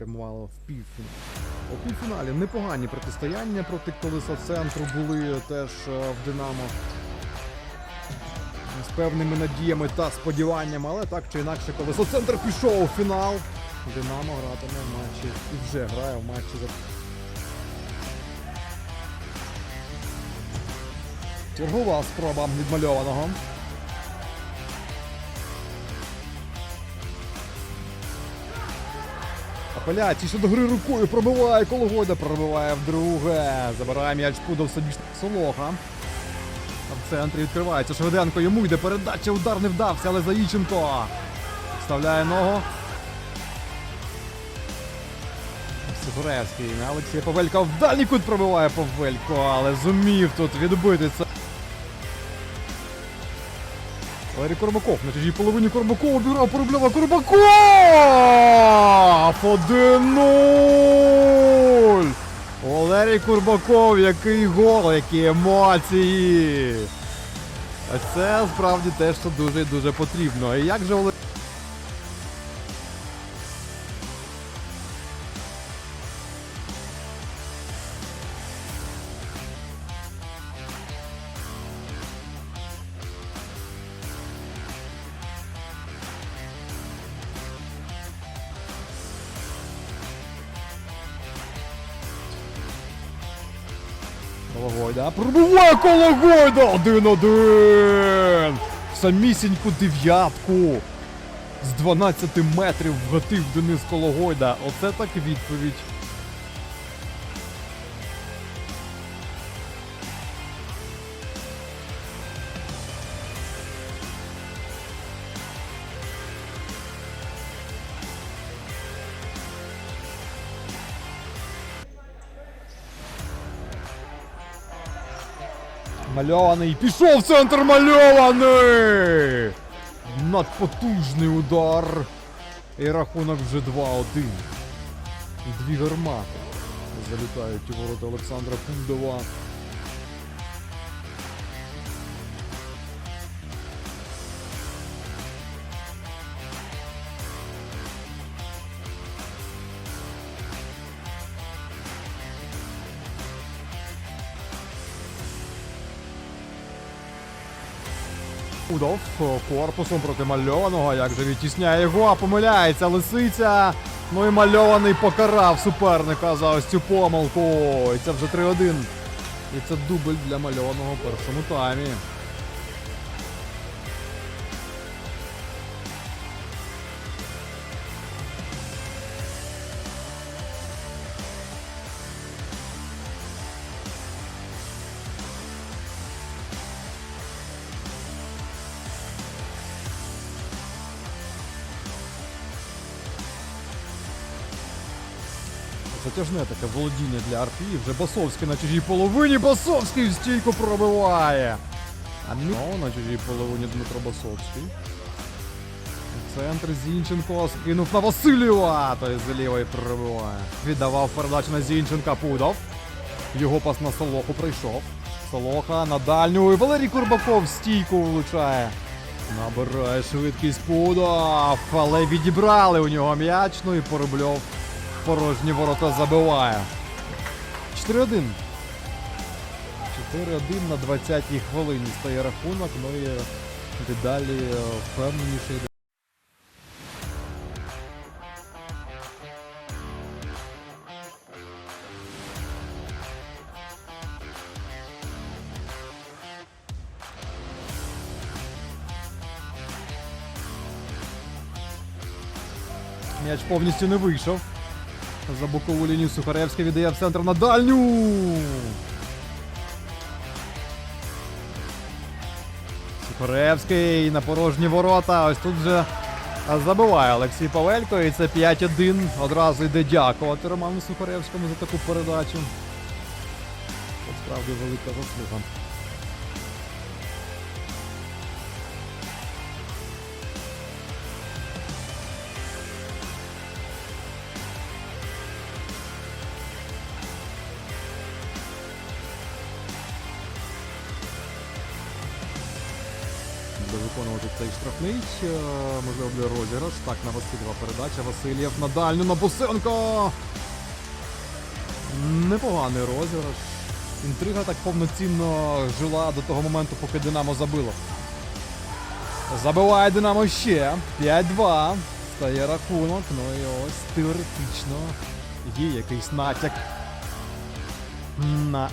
Прямувало в півфіналі. У півфіналі непогані протистояння проти колеса центру були теж е, в Динамо. З певними надіями та сподіваннями, але так чи інакше колесо центр пішов у фінал. Динамо гратиме в матчі і вже грає в матчі за. Чергова спроба відмальованого. Апеляції щодо гри рукою пробиває Кологода, пробиває вдруге. Забирає м'яч Пудов собі Солоха. В центрі відкривається Швиденко. Йому йде передача, удар не вдався, але Заїченко вставляє ногу. Сидоревський на Олексія Павелька в дальній кут пробиває Павелько, але зумів тут відбити це. Валерій Курбаков на чужій половині Курбаков обіграв Порубльова Курбаков! 1-0! Валерій Курбаков, який гол, які емоції! А це справді те, що дуже і дуже потрібно. І як же Валерій... Кологойда. Пробиває Кологойда! Один-один! Самісіньку дев'ятку. З 12 метрів вгатив Денис Кологойда. Оце так відповідь. Мальований. Пішов в центр мальований! Надпотужний удар. І рахунок вже 2-1. І дві гармати. Залітають у ворота Олександра Пудова. Удов корпусом проти мальованого. Як же відтісняє його, а помиляється лисиця. Ну і мальований покарав суперника за ось цю помилку. І це вже 3-1. І це дубль для мальованого в першому таймі. Затяжне таке володіння для Арпі. Вже Басовський на чужій половині. Басовський в стійку пробиває. А ну, на чужій половині Дмитро Басовський. У центрі Зінченко скинув на Васильєва. Той з лівої пробиває. Віддавав передачу на Зінченка. Пудов. Його пас на Солоху прийшов. Солоха на дальню. І Валерій Курбаков стійку влучає. Набирає швидкість Пудов. Але відібрали у нього м'яч. Ну і Порубльов порожні ворота забиває. 4-1. 4-1 на 20-й хвилині стає рахунок, ну і дедалі е, впевненіше. М'яч повністю не вийшов. За бокову лінію Сухаревський віддає в центр на дальню. Сухаревський на порожні ворота. Ось тут вже забиває Олексій Павелько. І це 5-1. Одразу йде дякувати Роману Сухаревському за таку передачу. Це справді велика заслуга. Дуже виконувати цей штрафний. Е, Можливо, буде розіграш. Так, на Васильєва передача. Васильєв на дальню на Бусенко. Непоганий розіграш. Інтрига так повноцінно жила до того моменту, поки Динамо забило. Забиває Динамо ще. 5-2. Стає рахунок. Ну і ось теоретично є якийсь натяк на